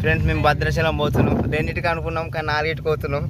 Friends మేము భద్రాచలం పోతున్నాం. రెండింటికి అనుకున్నాం? కానీ నాలుగింటికి పోతున్నాం.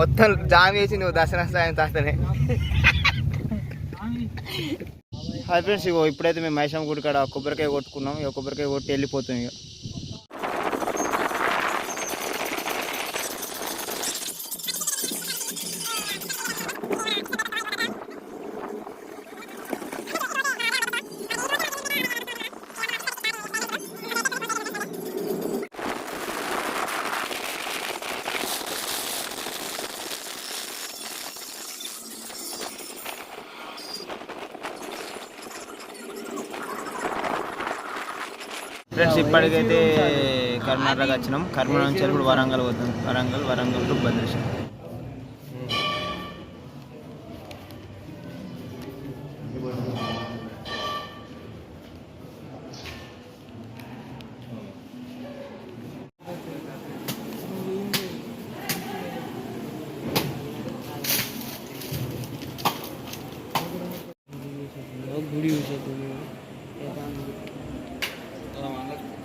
మొత్తం జామ్ వేసి నువ్వు దసరా సాయం తాస్తనే హాయ్ ఫ్రెండ్స్ ఇగో ఇప్పుడైతే మేము మైసమ్మ గుడి కాడ కొబ్బరికాయ కొట్టుకున్నాం. ఇక కొబ్బరికాయ కొట్టి వెళ్ళిపోతాం ఇక ఫ్రెండ్స్ ఇప్పటికైతే కర్ణాటక వచ్చినాం కర్ణాటక నుంచి ఇప్పుడు వరంగల్ పోతాం వరంగల్ వరంగల్ టు భద్రాచలం గుడి 完了。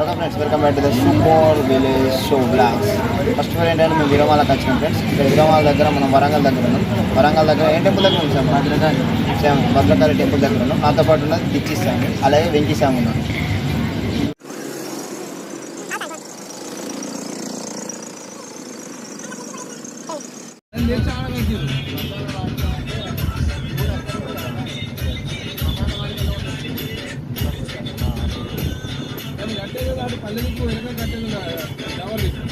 okay friends welcome back to the super village show vlogs first of ఏంటంటే మేము విరమాలకు వచ్చినాం ఫ్రెండ్స్ ఇక్కడ విరమాల దగ్గర మనం వరంగల్ దగ్గర ఉన్నాం. వరంగల్ దగ్గర ఏ టెంపుల్ దగ్గర ఉంది sir? Bhadrakali same Bhadrakali temple దగ్గర ఉన్నాం. మాతో పాటు ఉన్నది దిచ్చి స్వామి అలాగే వెంకి స్వామి ఉన్నాం ఓకే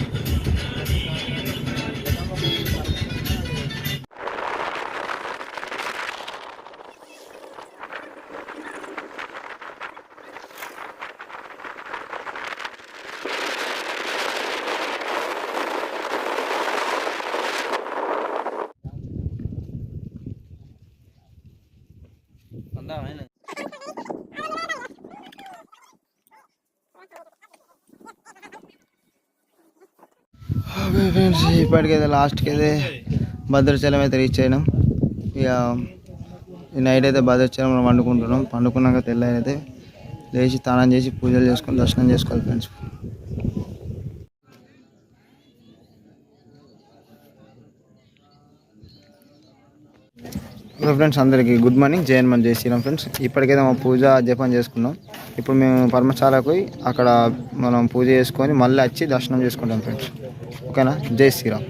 ఇప్పటికి ఇప్పటికైతే లాస్ట్కి అయితే భద్రాచలం అయితే రీచ్ అయినాం. ఇక ఈ నైట్ అయితే భద్రాచలంలో వండుకుంటున్నాం. పండుకున్నాక తెల్లారైతే లేచి స్నానం చేసి పూజలు చేసుకొని దర్శనం చేసుకోవాలి ఫ్రెండ్స్ హలో ఫ్రెండ్స్ అందరికీ గుడ్ మార్నింగ్ జయన్ మన జై శ్రీరామ్ ఫ్రెండ్స్ ఇప్పటికైతే మా పూజ జపం చేసుకున్నాం. ఇప్పుడు మేము పర్మశాలకు అక్కడ మనం పూజ చేసుకొని మళ్ళీ వచ్చి దర్శనం చేసుకుంటాం ఫ్రెండ్స్ ఓకేనా? జై శ్రీరామ్.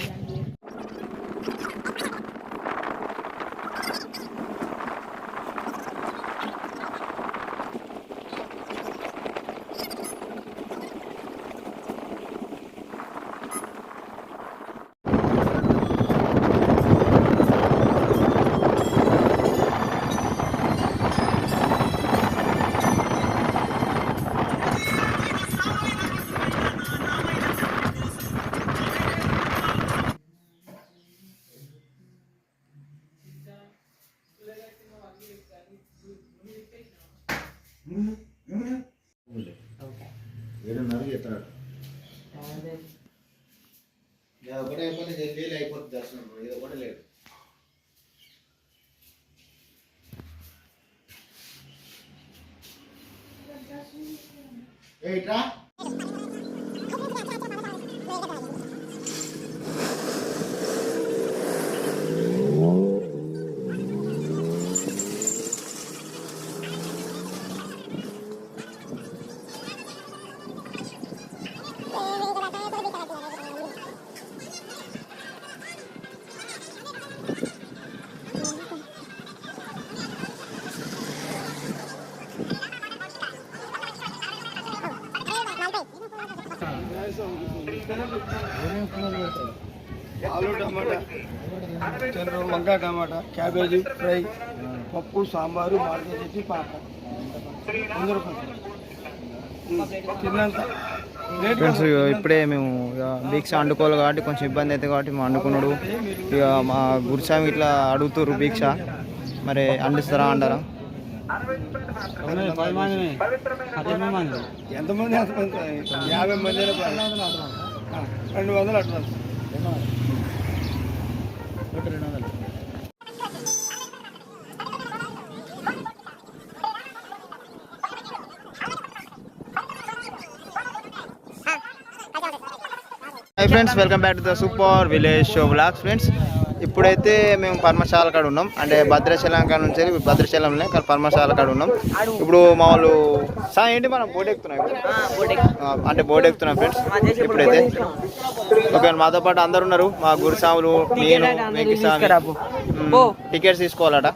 ఒకటే అయిపోతే జల్దీ అయిపోతుంది దర్శనం. ఇది ఒకటే లేదు. ఏట్రా ఆలు టమాటా చంద్ర వంకాయ టమాటా క్యాబేజీ ఫ్రై పప్పు సాంబారు పాక వంద రూపాయలు తిన్నంత రేట్ ఫ్రెండ్స్ ఇప్పుడే మేము ఇక భిక్ష వండుకోవాలి కాబట్టి కొంచెం ఇబ్బంది అవుతుంది కాబట్టి మా వండుకున్నాడు ఇక మా గురుస్వామి ఇట్లా అడుగుతుర్రు భిక్ష మరి అండిస్తారా అంటారా? ఎంతమంది యాభై మంది రెండు వందలు అడ్వాన్స్. రెండు వందలు hi friends welcome back to the super village show vlogs friends ఇప్పుడైతే మేము పర్మశాల కాడ ఉన్నాం. అంటే భద్రాచలం కాడ నుంచి భద్రాచలంలో పర్మశాల కాడ ఉన్నాం. ఇప్పుడు మా వాళ్ళు సా ఏంటి మనం బోట్ ఎక్కుతున్నాం అంటే బోట్ ఎక్కుతున్నాం ఫ్రెండ్స్ ఇప్పుడైతే. ఓకే మాతో పాటు అందరు ఉన్నారు మా గురుస్వాములు నేను టికెట్స్ తీసుకోవాలట.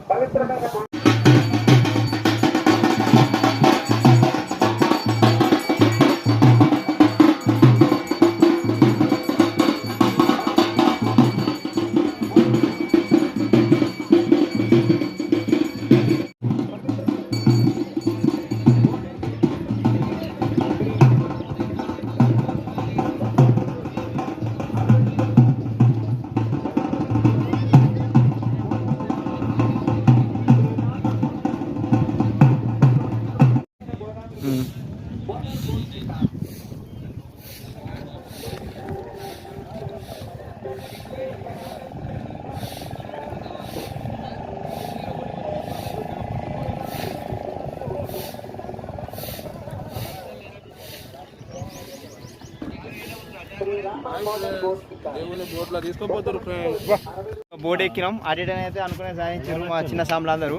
ఎక్కినాం. అడిటన్ అయితే అనుకునే సాధించారు మా చిన్న సాంబలు అందరూ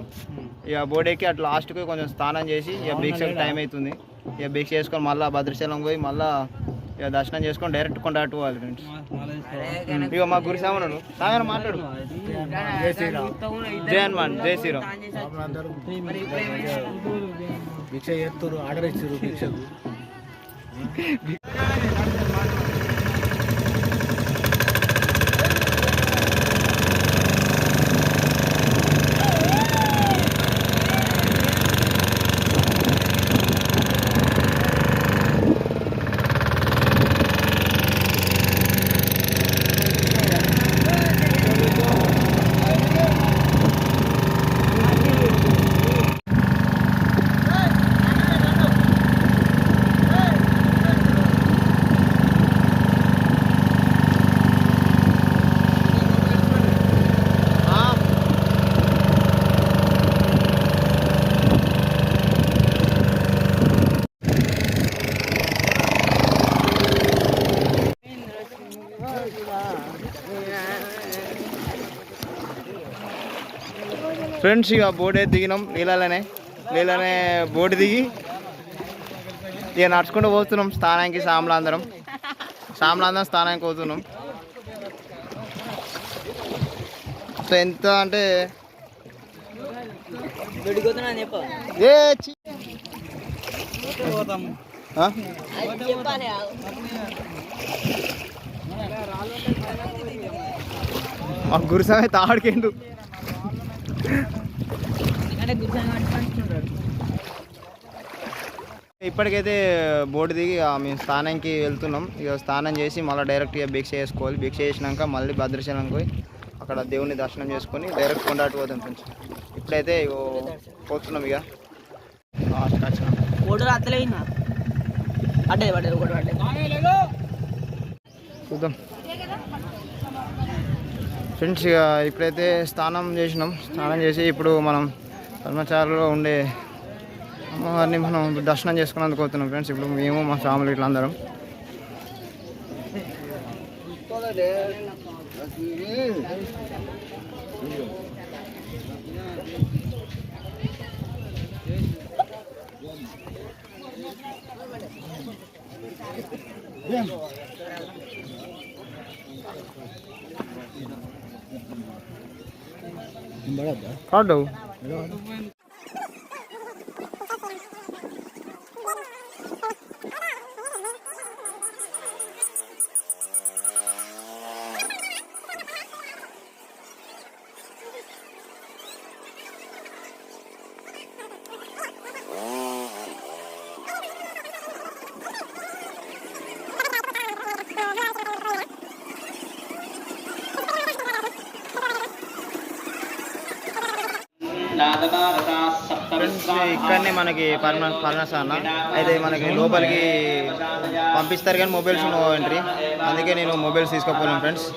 ఇక బోర్డు ఎక్కి అట్లా లాస్ట్కి కొంచెం స్నానం చేసి ఇక భిక్షకు టైం అవుతుంది. ఇక భిక్ష చేసుకొని మళ్ళీ భద్రాచలం పోయి మళ్ళీ ఇక దర్శనం చేసుకొని డైరెక్ట్ కొండ పోవాలి ఫ్రెండ్స్. ఇక మా గురు సామనుడు సాగర్ మాట్లాడు. జై హనుమాన్ జై శ్రీరామ్. భిక్ష చేస్తారు ఆర్డర్ ఇచ్చారు భిక్షకు. ఫ్రెండ్స్ ఇక బోర్డు అయితే దిగినాం. నీళ్ళలోనే. నీళ్ళనే బోర్డు దిగి ఇక నడుచుకుంటూ పోతున్నాం. స్థానానికి సాంబలాందరం సాంబలాందరం స్థానానికి పోతున్నాం. సో ఎంత అంటే ఏ మా గురుసామి తాడికేండు? ఇప్పటికైతే బోర్డు దిగి మేము స్థానానికి వెళ్తున్నాం. ఇక స్నానం చేసి మళ్ళీ డైరెక్ట్ ఇక భిక్ష చేసుకోవాలి. భిక్ష చేసినాక మళ్ళీ భద్రాచలం పోయి అక్కడ దేవుని దర్శనం చేసుకొని డైరెక్ట్ కొండాటి పోతాం ఫ్రెండ్స్. ఇప్పుడైతే ఇగో పోతున్నాం ఇక. లాస్ట్కి ఫ్రెండ్స్ ఇక ఇప్పుడైతే స్నానం చేసినాం స్నానం చేసి ఇప్పుడు మనం పద్మచారులో ఉండే అమ్మవారిని మనం దర్శనం చేసుకున్నందుకు పోతున్నాం ఫ్రెండ్స్ ఇప్పుడు మేము మా ఫ్యామిలీ ఇట్లా అందరం Pardon. ఇక్కడనే మనకి పర్మనెంట్ పర్మనెంట్ అన్న అయితే మనకి లోపలికి పంపిస్తారు కానీ మొబైల్స్ నో ఎంట్రీ అందుకే నేను మొబైల్స్ తీసుకోపోయాను ఫ్రెండ్స్.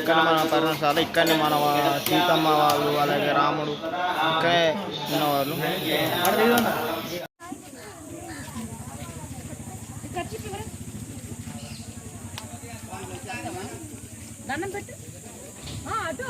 ఇక్కడ మన పర్మనెంట్ ఇక్కడనే మన సీతమ్మ వాళ్ళు అలాగే రాముడు ఇక్కడే ఉన్నవాళ్ళు దండం పెట్టు.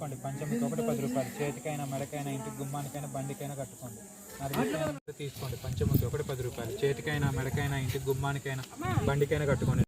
తీసుకోండి పంచమికి ఒకటి పది రూపాయలు. చేతికైనా మెడకైనా ఇంటికి గుమ్మానికైనా బండికైనా కట్టుకోండి. నరిగికైనా తీసుకోండి. పంచముఖి ఒకటి పది రూపాయలు. చేతికైనా మెడకైనా ఇంటికి గుమ్మానికైనా బండికైనా కట్టుకోండి.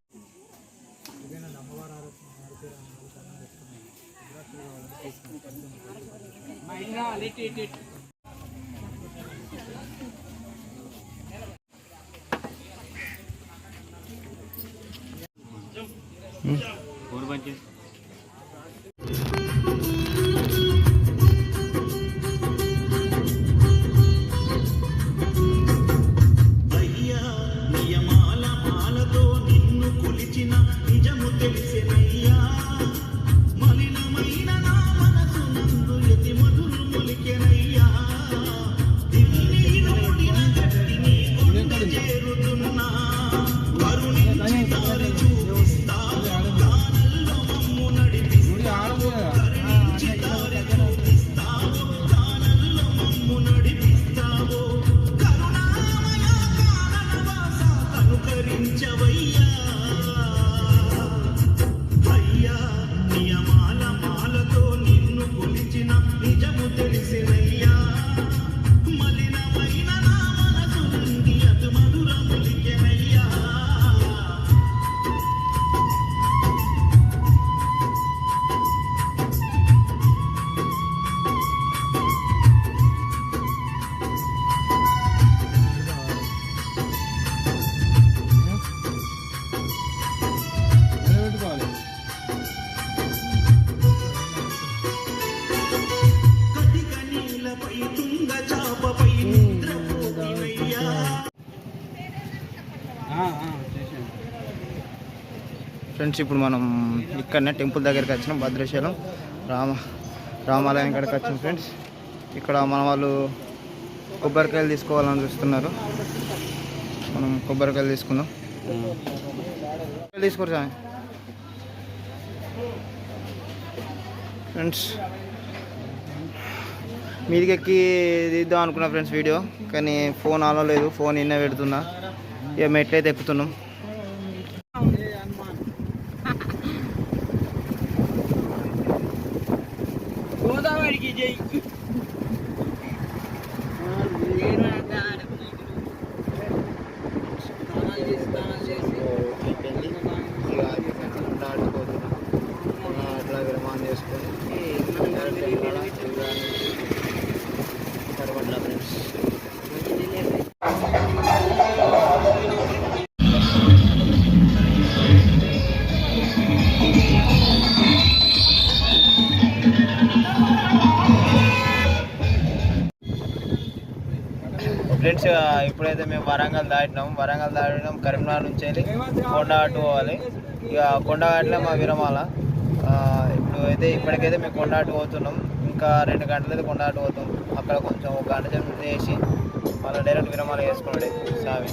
ఫ్రెండ్స్ ఇప్పుడు మనం ఇక్కడనే టెంపుల్ దగ్గరికి వచ్చినాం భద్రాచలం. రామ రామాలయం కాడికి వచ్చాం ఫ్రెండ్స్. ఇక్కడ మన వాళ్ళు కొబ్బరికాయలు తీసుకోవాలని చూస్తున్నారు. మనం కొబ్బరికాయలు తీసుకుందాం. తీసుకోరు ఫ్రెండ్స్ మీదికి ఎక్కి తీద్దాం అనుకున్నా ఫ్రెండ్స్ వీడియో. కానీ ఫోన్ ఆలో లేదు ఫోన్ ఇన్నే పెడుతున్నా. ఇక మెట్లయితే ఎక్కుతున్నాం. గోదావరికి జై. ఫ్రెండ్స్ ఇప్పుడైతే మేము వరంగల్ దాటినాం. వరంగల్ దాటినాం కరీంనగర్ నుంచి వెళ్ళి కొండగట్టు పోవాలి. ఇక కొండగట్టులో మా విరమాల. ఇప్పుడు అయితే ఇప్పటికైతే మేము కొండగట్టు పోతున్నాం. ఇంకా రెండు గంటలైతే కొండగట్టు పోతాం అక్కడ కొంచెం ఒక గంట చేసి మళ్ళీ డైరెక్ట్ విరమాల వేసుకోండి సావి.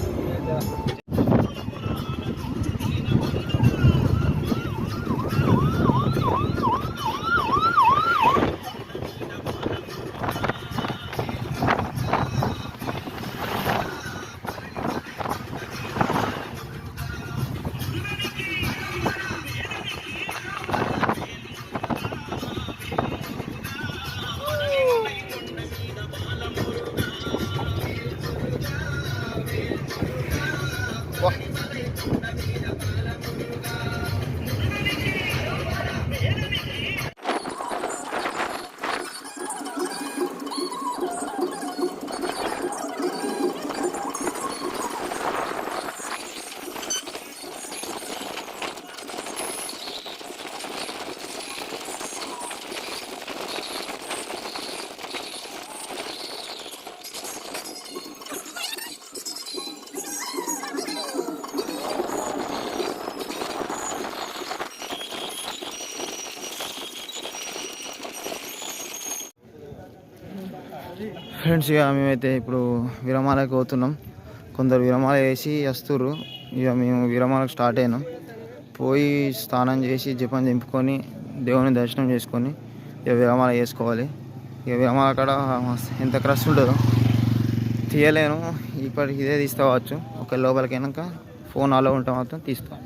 ఫ్రెండ్స్ ఇక మేమైతే ఇప్పుడు విరమాలకు పోతున్నాం. కొందరు విరమాల వేసి వస్తుర్రు. ఇక మేము విరమాలకు స్టార్ట్ అయినాం. పోయి స్నానం చేసి జపం దింపుకొని దేవుని దర్శనం చేసుకొని ఇక విరమాల వేసుకోవాలి ఇక విరమాల కాడ ఎంత క్రష్ ఉంటుందో. తీయలేను. ఇప్పటికి ఇదే తీసుకోవచ్చు. ఒక లోపలికి వెళ్ళాక ఫోన్ అలా ఉంటే మాత్రం తీస్తాను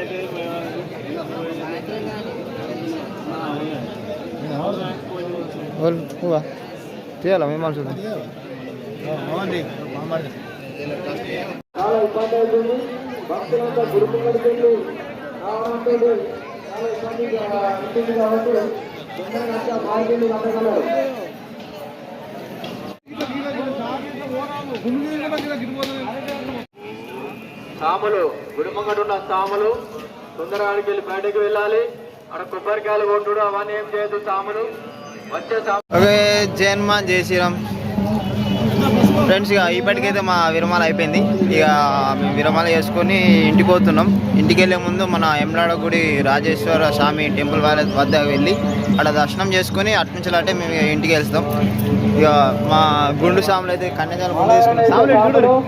हुआ తీయాలా మేము మనుషులు సాములు గుడి సాములు తొందరగాడికి వెళ్ళి బయటకు వెళ్ళాలి. అక్కడ కొబ్బరికాయలు కొట్టుడు అవన్నీ ఏం చేయదు సాములు ఓకే జన్మాన్ జై శ్రీరామ్. ఫ్రెండ్స్ ఇక ఇప్పటికైతే మా విరమాల అయిపోయింది. ఇక మేము విరమాల చేసుకొని ఇంటికి పోతున్నాం. ఇంటికి వెళ్ళే ముందు మన ఎమ్లాడ గుడి రాజేశ్వర స్వామి టెంపుల్ వాళ్ళ వద్ద వెళ్ళి అక్కడ దర్శనం చేసుకొని అటు అంటే మేము ఇంటికి వెళ్తాం. ఇక మా గుండు సాములు అయితే కన్యాజాలు గుండు తీసుకున్నాం